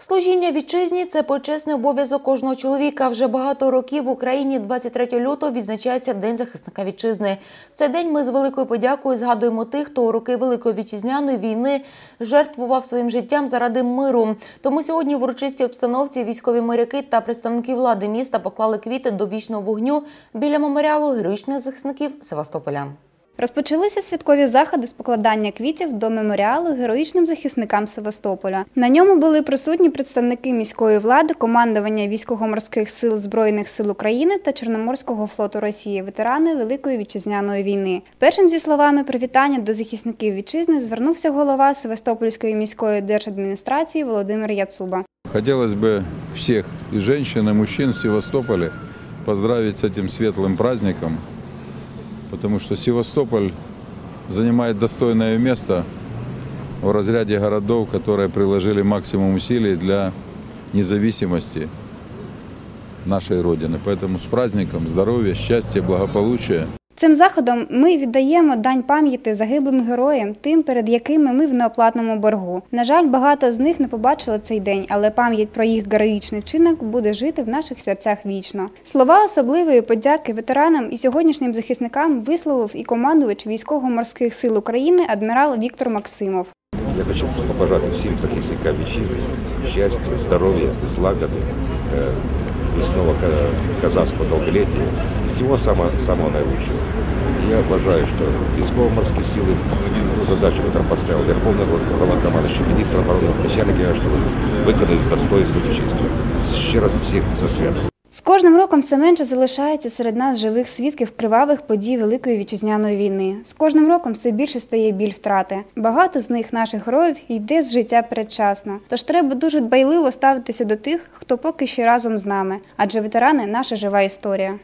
Служіння вітчизні це почесний обов'язок кожного чоловіка. Вже багато років в Україні 23 лютого відзначається День захисника вітчизни. В цей день ми з великою подякою згадуємо тих, хто у роки Великої вітчизняної війни жертвував своїм життям заради миру. Тому сьогодні в урочистій обстановці військові моряки та представники влади міста поклали квіти до вічного вогню біля меморіалу героїчних захисників Севастополя. Розпочалися святкові заходи з покладання квітів до меморіалу героїчним захисникам Севастополя. На ньому були присутні представники міської влади, командування військово-морських сил Збройних сил України та Чорноморського флоту Росії, ветерани Великої вітчизняної війни. Першим зі словами привітання до захисників вітчизни звернувся голова Севастопольської міської держадміністрації Володимир Яцуба. Хотелось бы всех и женщин, и мужчин в Севастополе поздравить с этим светлым праздником, Потому что Севастополь занимает достойное место в разряде городов, которые приложили максимум усилий для независимости нашей Родины. Поэтому с праздником, здоровья, счастья, благополучия. Цим заходом ми віддаємо дань пам'яті загиблим героям, тим, перед якими ми в неоплатному боргу. На жаль, багато з них не побачили цей день, але пам'ять про їх героїчний вчинок буде жити в наших серцях вічно. Слова особливої подяки ветеранам і сьогоднішнім захисникам висловив і командувач військово-морських сил України адмірал Віктор Максимов. Я хочу побажати всім захисникам вітчизни щастя, здоров'я, злагоди, е, весного ка- казахського довголіття і всього самого, самого найкращого. Я вважаю, що військово-морські сили задачу, яку поставив Верховний Головнокомандуючий, міністр оборони, начальник генерального штабу, виконають з достоинством і честю. Ще раз всіх за свято. Кожним роком все менше залишається серед нас живих свідків кривавих подій Великої вітчизняної війни. З кожним роком все більше стає біль втрати. Багато з них наших героїв йде з життя передчасно. Тож треба дуже дбайливо ставитися до тих, хто поки ще разом з нами, адже ветерани наша жива історія.